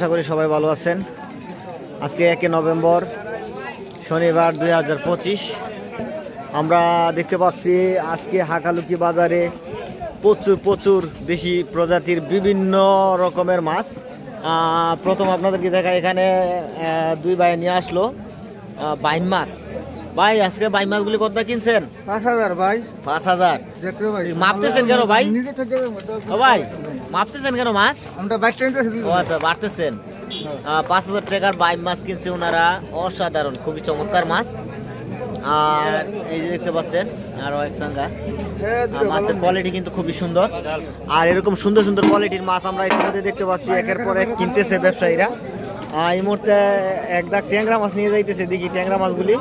আশা করি সবাই ভালো আছেন। আজকে একে নভেম্বর শনিবার দুই হাজার পঁচিশ। আমরা দেখতে পাচ্ছি আজকে হাকালুকি বাজারে প্রচুর প্রচুর দেশি প্রজাতির বিভিন্ন রকমের মাছ। প্রথম আপনাদেরকে দেখা এখানে দুই ভাই নিয়ে আসলো। বাইন মাছ। ভাই আজকে বাইন মাছগুলি কত কিনছেন? পাঁচ হাজার ভাই। পাঁচ হাজার। মাপতেছেন কেন ভাই? ভাই মাপতেছেন কেন মাছ? আমরা ও আচ্ছা বাড়তেছেন। পাঁচ হাজার টাকার বাইম মাছ কিনছে ওনারা অসাধারণ খুবই চমৎকার মাছ। আর এই যে দেখতে পাচ্ছেন আরও এক সঙ্গা হ্যাঁ মাছের কোয়ালিটি কিন্তু খুবই সুন্দর। আর এরকম সুন্দর সুন্দর কোয়ালিটির মাছ আমরা ইতিমধ্যে দেখতে পাচ্ছি একের পর এক কিনতেছে ব্যবসায়ীরা। এই মুহূর্তে এক দাগ ট্যাংরা মাছ নিয়ে যাইতেছে দেখি ট্যাংরা মাছগুলি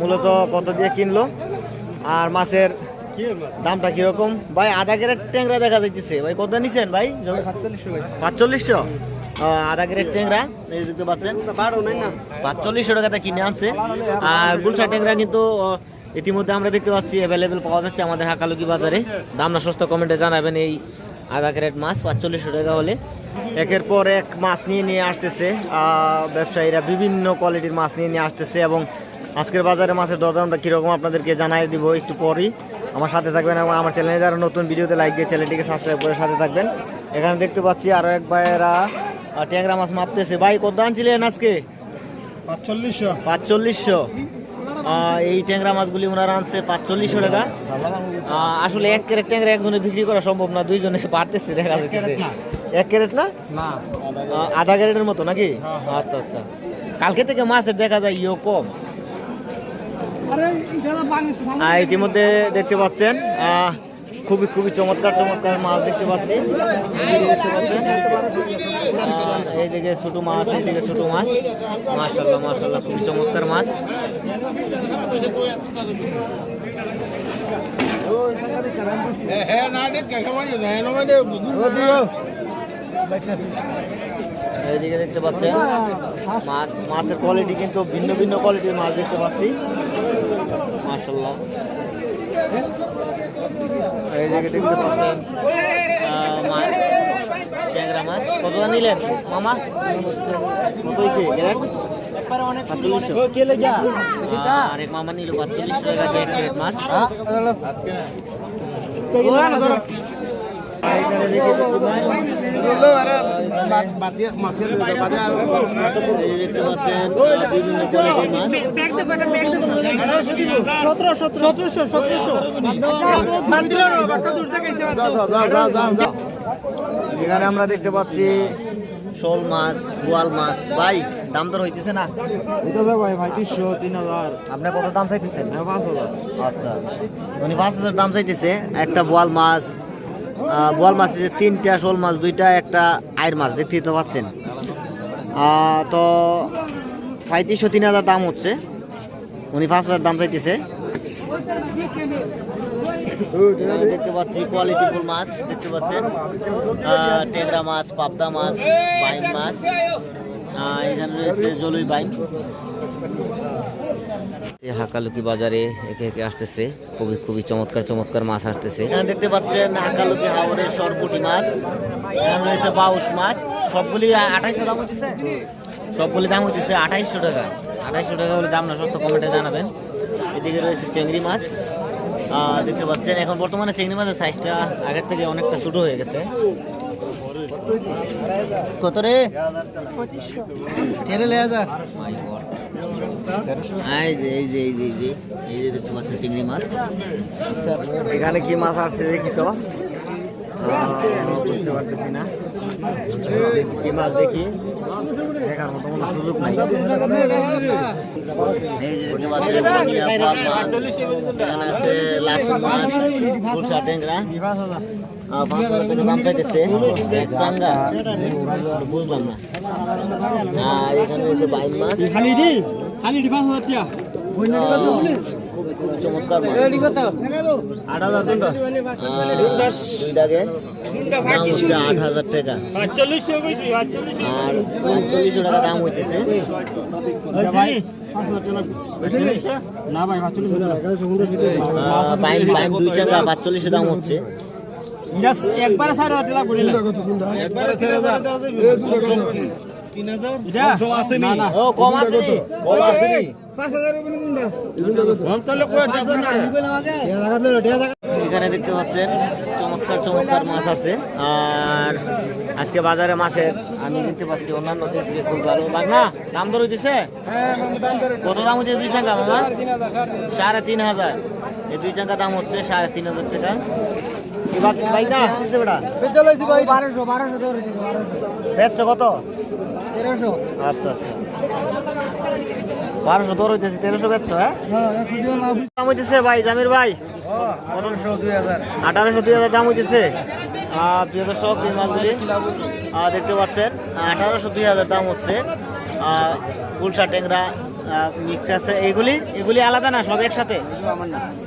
মূলত কত দিয়ে কিনলো। আর মাছের দামটা কীরকম? ভাই আধা গ্রেড ট্যাংরা দেখা যাইতেছে। ভাই কত নিছেন ভাই? পাঁচচল্লিশশো আধা গ্রেড ট্যাংরা। দেখতে পাচ্ছেন। পাঁচচল্লিশশো টাকাতে কিনে আনছে। আর গুলশা ট্যাংরা কিন্তু ইতিমধ্যে আমরা দেখতে পাচ্ছি অ্যাভেলেবেল পাওয়া যাচ্ছে আমাদের হাকালুকি বাজারে। দাম না সস্তা কমেন্টে জানাবেন এই আধা ক্যারেট মাছ পাঁচচল্লিশশো টাকা হলে। একের পর এক মাছ নিয়ে নিয়ে আসতেছে। আহ, ব্যবসায়ীরা বিভিন্ন কোয়ালিটির মাছ নিয়ে নিয়ে আসতেছে এবং আজকের বাজারে মাছের দরদামটা কীরকম আপনাদেরকে জানাই দিব একটু পরই। আমার সাথে থাকবেন এবং আমার চ্যানেলে যারা নতুন ভিডিওতে লাইক দিয়ে চ্যানেলটিকে সাবস্ক্রাইব করে সাথে থাকবেন। এখানে দেখতে পাচ্ছি আরও এক ভাইয়েরা ট্যাংরা মাছ মাপতেছে। ভাই কত আনছিলেন আজকে? পাঁচচল্লিশশো। পাঁচচল্লিশশো। এই ট্যাংরা মাছগুলি ওনারা আনছে পাঁচচল্লিশশো টাকা। আসলে এক ক্যারেট ট্যাংরা একজনে বিক্রি করা সম্ভব না দুইজনে পারতেছে দেখা যাচ্ছে এক ক্যারেট না? না। আধা ক্যারেটের মতো নাকি? আচ্ছা আচ্ছা। কালকে থেকে মাছের দেখা যায় ইও কম। ইতিমধ্যে দেখতে পাচ্ছেন খুবই খুবই চমৎকার চমৎকার মাছ দেখতে পাচ্ছি। পাচ্ছেন আহ, এইদিকে ছোট মাছ এইদিকে ছোট মাছ। মাশাল্লাহ মাশাল্লাহ খুবই চমৎকার মাছ। এইদিকে দেখতে পাচ্ছেন মাছ মাছের কোয়ালিটি কিন্তু ভিন্ন ভিন্ন কোয়ালিটির মাছ দেখতে পাচ্ছি। মাশাল্লাহ এইদিকে দেখতে পাচ্ছেন। মাছ ট্যাংরা মাছ। কত নিলেন? মামা? কত হয়েছে গেলেন? আরেক মামা নিল পাঁচচল্লিশশো টাকা দিয়ে এক প্লেট মাছ। এখানে আমরা দেখতে পাচ্ছি শোল মাছ বোয়াল মাছ। ভাই দাম দর হইতেছে না? ভাই ভাই তিনশো তিন হাজার আপনি কত দাম চাইতেছেন? পাঁচ হাজার। আচ্ছা। উনি পাঁচ হাজার দাম চাইতেছে। একটা বোয়াল মাছ বোয়াল মাছ আছে তিনটা, শোল মাছ দুইটা, একটা আয়ের মাছ, দেখতেই তো পাচ্ছেন। তো পঁয়ত্রিশশো তিন হাজার দাম হচ্ছে। উনি পাঁচ হাজার দাম চাইতেছে। দেখতে পাচ্ছি কোয়ালিটি ফুল মাছ, দেখতে পাচ্ছেন। টেংরা মাছ, পাবদা মাছ, বাইন মাছ। এখানে রয়েছে জলুই বাইন। যে হাকালুকি বাজারে একে একে আসতেছে। খুবই খুবই চমৎকার চমৎকার মাছ আসতেছে। এখানে দেখতে পাচ্ছেন হাকালুকি হাওড়ের সরপুটি মাছ। এখানে রয়েছে বাউশ মাছ। সবগুলি আঠাইশশো দাম হচ্ছে সবগুলি দাম হচ্ছে আঠাইশশো টাকা। আঠাইশশো টাকা হলে দাম না সত্য কমেন্টে জানাবেন। এদিকে রয়েছে চিংড়ি মাছ। দেখতে পাচ্ছেন, এখন বর্তমানে চিংড়ি মাছের সাইজটা আগের থেকে অনেকটা ছোট হয়ে গেছে। কত রে? তেরো হাজার। যে, এই যে এই যে এই যে এই যে দেখতে পাচ্ছেন চিংড়ি মাছ। এখানে কি মাছ আছে দেখি তো? বুঝতে পারতেছি না। কি মাছ দেখি। দেখার মতো কোনো সুযোগ নাই বুঝলাম না। আর এখানে মাছ। খালি চমৎকার মাছ। দাম হচ্ছে আট হাজার টাকা। কইছি পাঁচচল্লিশশো টাকা দাম হইতেছে। দুই টাকা পাঁচচল্লিশশো দাম হচ্ছে। একবারে সাড়ে হাজার। টাকা একবারে সাড়ে হাজার ও কম আছে কই আছে এখানে দেখতে পাচ্ছেন চমৎকার চমৎকার মাছ আছে। আর আজকে বাজারে মাছের আমি দেখতে পাচ্ছি অন্যান্য থেকে খুব ভালো। লাগ দাম দর হইতেছে? কত দাম হচ্ছে দুই চাঙ্গা মামা সাড়ে তিন হাজার। এই দুই চাঙ্গা দাম হচ্ছে সাড়ে তিন হাজার টাকা। ধরে কত? আচ্ছা আচ্ছা। বারোশো দর হইতেছে তেরোশো বেচছো হ্যাঁ? দাম হইতেছে ভাই জামির ভাই। আঠারোশো দুই হাজার দাম হইতেছে। প্রিয় দর্শক এই মাছগুলি দেখতে পাচ্ছেন আঠারোশো দুই হাজার দাম হচ্ছে। গুলশা ট্যাংরা মিক্স আছে। এগুলি এগুলি আলাদা না সব একসাথে?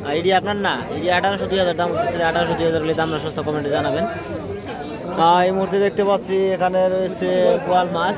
আহ, এটি আপনার না? এটি আঠারোশো দুই হাজার দাম হচ্ছে আঠারোশো দুই হাজার দাম না সস্তা কমেন্টে জানাবেন। এই মুহূর্তে দেখতে পাচ্ছি এখানে রয়েছে বোয়াল মাছ।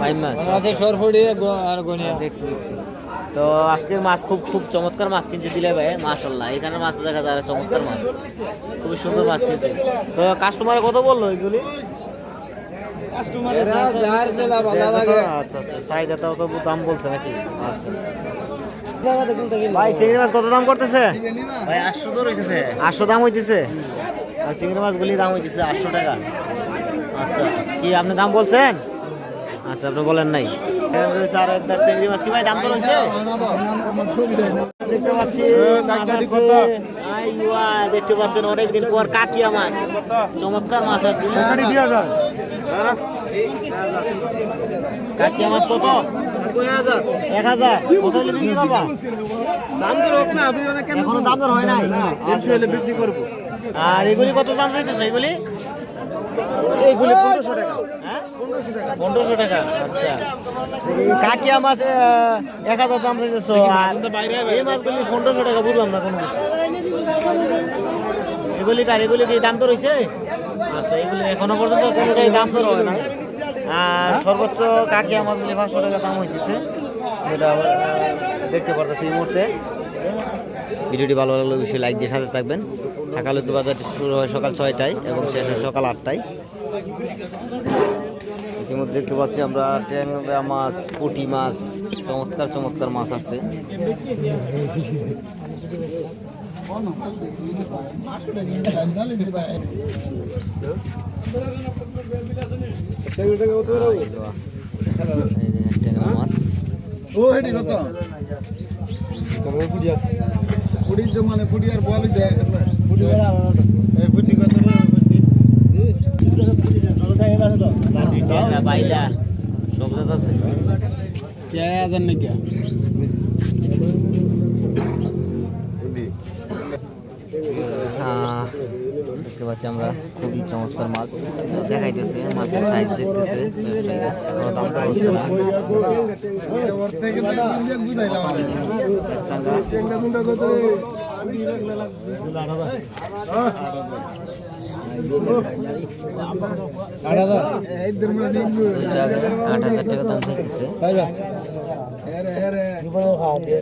ভাই মাছ আছে সরফড়ি আর গনিয়া। দেখছি দেখছি। তো আজকের মাছ খুব খুব চমৎকার মাছ কিনছে দিলে ভাই মাশাল্লাহ এখানে মাছ তো দেখা যায় চমৎকার মাছ। খুবই সুন্দর মাছ কিনছে। তো কাস্টমারে কত বলল এগুলি? যার জেলা ভালো লাগে। আচ্ছা আচ্ছা চাহিদাটাও তো দাম বলছে নাকি? আচ্ছা। ভাই চিংড়ি মাছ কত দাম করতেছে? ভাই আটশো তো রইতেছে। আটশো দাম হইতেছে? আর চিংড়ি মাছগুলি দাম হইতেছে আটশো টাকা। আচ্ছা কি আপনি দাম বলছেন? আচ্ছা আপনি বলেন নাই। একটা চিংড়ি মাছ। কি ভাই দাম তো রয়েছে দেখতে পাচ্ছি দেখতে পাচ্ছেন অনেকদিন পর কাকিয়া মাছ। চমৎকার মাছ আর কাকিয়া মাছ কত? এক হাজার। কত বিক্রি করবা এখনও দাম দর হয় নাই? আচ্ছা, আচ্ছা। বিক্রি করব। আর এগুলি কত দাম চাইতেছো? এগুলি? এইগুলি পনেরোশো টাকা। হ্যাঁ পনেরোশো টাকা আচ্ছা। কাকিয়া মাছ আহ, এক হাজার দাম চাইতেছো আর এই মাছগুলি পনেরোশো টাকা বুঝলাম না কোনো কিছু। এগুলি কার এগুলি কি দাম তো রয়েছে? আচ্ছা এগুলি এখনও পর্যন্ত কোনোটাই দাম তো হয় না। আর সর্বোচ্চ কাকিয়া মাছগুলি পাঁচশো টাকা দাম হইতেছে। যেটা দেখতে পারতেছি এই মুহূর্তে। ভিডিওটি ভালো লাগলে অবশ্যই লাইক দিয়ে সাথে থাকবেন। ঢাকা লক্ষ্মী বাজার শুরু হয় সকাল ছয়টায় এবং শেষ হয় সকাল আটটায়। ইতিমধ্যে দেখতে পাচ্ছি আমরা ট্যাংরা মাছ পুঁটি মাছ চমৎকার চমৎকার মাছ আসছে। মাছ ও হেডি কত? আছে। মানে ফুটি আর বলি দেয়। দেখতে পাচ্ছি আমরা খুবই চমৎকার মাছ দেখাইতেছে মাছের সাইজ দেখতেছে কোনো দাম দর হচ্ছে না চাঙ্গা আট হাজার এই দেড় মিনিট লিখবো দুইটা আট হাজার টাকা দাম চাইতেছে হ্যাঁ রে হ্যাঁ রে